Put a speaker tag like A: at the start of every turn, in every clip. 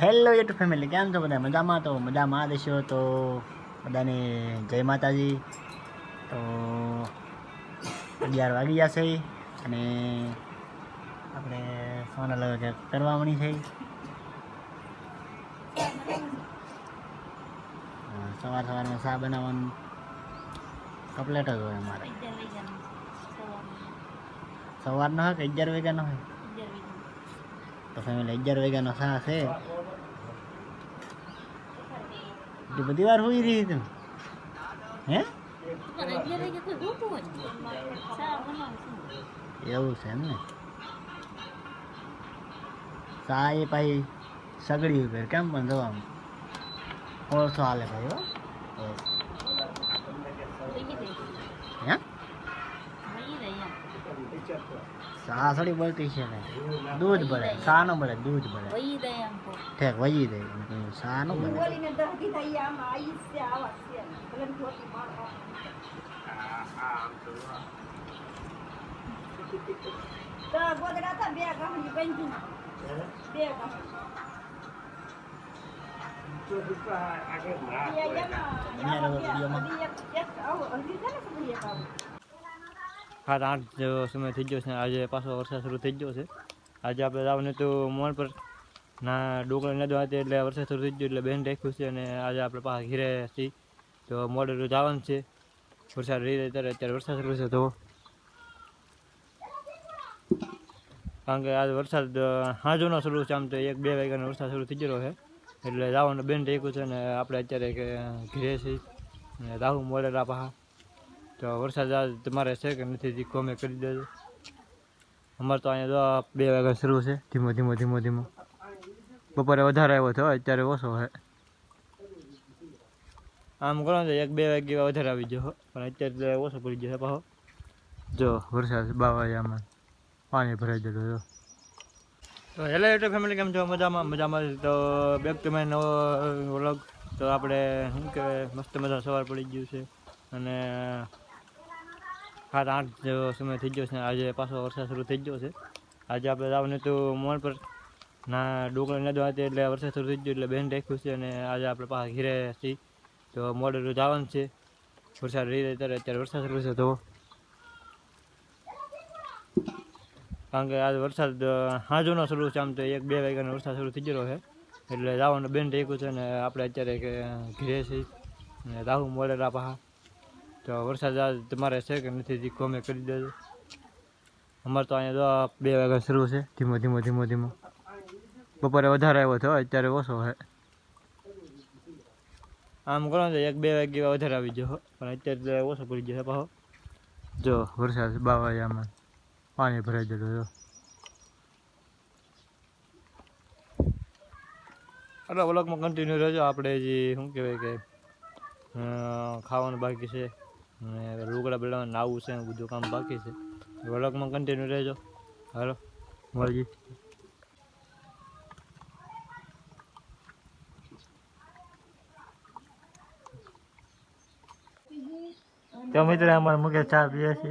A: Hello YouTube family કેમ છો બધા? મજામાં? તો મજામાં દેશો તો બધાને જય માતાજી. તો અગિયાર વાગી જશે અને આપણે સોનલ કંઈક કરવાની છે. સવાર સવારમાં શા બનાવવાનું. કપલેટ જ હોય અમારે. સવારનો હોય કે અગિયાર વાગ્યાનો હોય? તો ફેમિલી અગિયાર વાગ્યાનો શા છે. એટલી બધી વાર હોઈ રહી તું હે? એવું છે એમ ને? ચા એ પાછી સગડી ઉપર કેમ પણ જવાનું? ઓળખો હાલે ભાઈ હે. થોડી બળતી છે ને દૂધ બળે ચા નો બળે દૂધ બળે ઠેક વહી દે એમ કહ્યું, ચા નો બળે સાત આઠ જેવો સમય થઈ ગયો છે. આજે પાછો વરસાદ શરૂ થઈ ગયો છે. આજે આપણે રાવને તો મોન પર ના ડુંગળી ન હતી એટલે વરસાદ શરૂ થઈ ગયો એટલે બેન રાખ્યું છે અને આજે આપણે પાછા ઘીરે છીએ. તો મોડે જવાનું છે. વરસાદ રહી ત્યારે અત્યારે વરસાદ શરૂ છે. તો કારણ કે આજે વરસાદ હાજોનો શરૂ છે. આમ તો એક બે વાગ્યાનો વરસાદ શરૂ થઈ ગયો છે. એટલે જવાનું બેન રાખ્યું છે અને આપણે અત્યારે ઘીરે છીએ. અને રાહુ મોડેલા પાછા તો વરસાદ આજ તમારે છે કે નથી તે કોમે કરી દેજો. અમારે તો અહીંયા તો બે વાગ્યા શરૂ છે, ધીમો ધીમો ધીમો ધીમો. બપોરે વધારે આવ્યો હતો અત્યારે ઓછો છે. આમ કરો તો એક, બે વાગ્યા વધારે આવી હો. પણ અત્યારે ઓછો પડી છે પાછો જો વરસાદ બાવાયામાં પાણી ભરાઈ જતો જો તો હેલો યુટ્યુબ ફેમિલી કેમ છો? મજામાં? મજામાં તો બેક ટુ માય નવો વ્લોગ તો આપણે, શું કહેવાય, મસ્ત મજા સવાર પડી ગયું છે. અને સાત આઠ જેવો સમય થઈ ગયો છે. આજે પાછો વરસાદ શરૂ થઈ ગયો છે. આજે આપણે જવાનું હતું મોન પર ના ડોકરા નદવા હતી એટલે વરસાદ શરૂ થઈ ગયો એટલે બેન રાખ્યું છે અને આજે આપણે પાછા ઘીરે છીએ. તો મોડે જવાનું છે. વરસાદ રહી ત્યારે અત્યારે વરસાદ શરૂ છે. તો કારણ કે આજે વરસાદ હાજોનો શરૂ છે. આમ તો એક બે વાગ્યાનો વરસાદ શરૂ થઈ ગયો છે. એટલે જવાનું બેન રાખ્યું છે અને આપણે અત્યારે ઘીરે છીએ. અને રાહુ મોડેલા પાછા તો વરસાદ આજ તમારે છે કે નથી જે કોમે કરી દેજો. અમારે તો અહીંયા તો બે વાગ્યા શરૂ છે, ધીમો ધીમો ધીમો ધીમો. બપોરે વધારે આવ્યો હતો અત્યારે ઓછો છે. આમ કરો તો એક બે વાગ્યા વધારે આવી જશો. પણ અત્યારે ઓછો પડી જશે પાછો જો વરસાદ બાવાયામાં પાણી ભરાઈ જતો જો. એટલે વ્લોગમાં કન્ટિન્યુ રહેજો. આપણે જે, શું કહેવાય કે ખાવાનું બાકી છે. અને લુગડા બેડા નાવું છે, બધું કામ બાકી છે. વ્લોગમાં કન્ટિન્યુ રહેજો. હાલો મળજી તો મિત્રો, અમારે મુકે ચા પીએ છે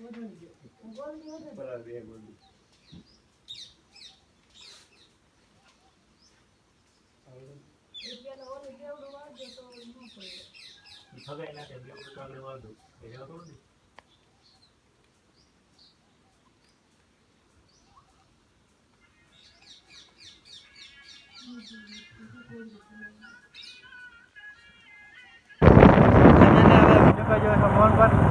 B: થોડુંક બેઠા ગયું બરાબર એક બધું ફગાઈ નાખે બે આગળ વાંધો એ રહેવા થોડું ને.
A: મોહન પર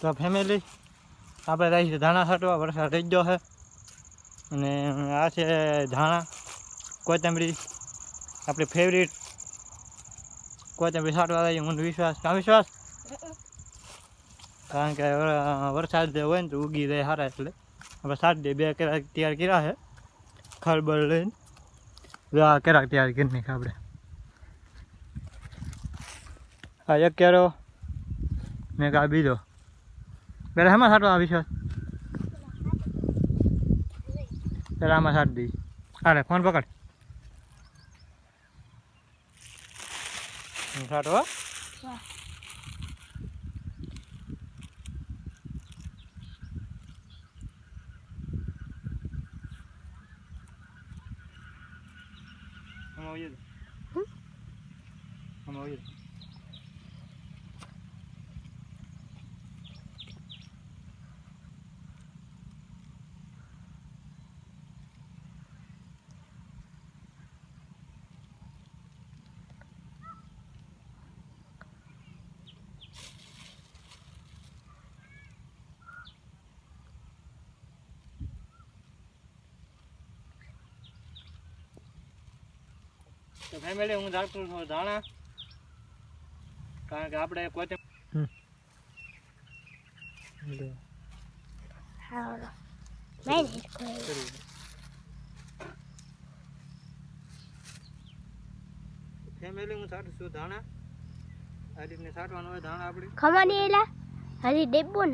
A: તો ફેમિલી આપણે રહીશું ધાણા છાંટવા વરસાદ રહી ગયો છે. અને આ છે ધાણા, કોથમરી, આપણી ફેવરિટ કોથમરી છાંટવા રહી મને વિશ્વાસ, કા વિશ્વાસ? કારણ કે વરસાદ જે હોય ને તો ઉગી જાય સારા એટલે. આપણે સાત દે બે કેરાક તૈયાર કર્યા છે. ખળબળ લઈને. આ કેરાક તૈયાર કરી નાખે આપણે. આ એક કેરો, ને કા બીજો. પેલા શેમાં છાંટવા આવી છે? પેલા આમાં સાટ દઈ. અરે ફોન પકડ. હું છાંટવા આમાં આવીએ તો. આમાં આવીએ તો. તો ફેમિલી હું ધારતું છું ધાણા કારણ કે આપણે
C: કોઈ
A: ફેમિલી હું છાંટું છું ધાણા આ રીતને છાંટવાનું હોય ધાણા આપણે.
C: ખમા ની એલા? હજી ડેબો ને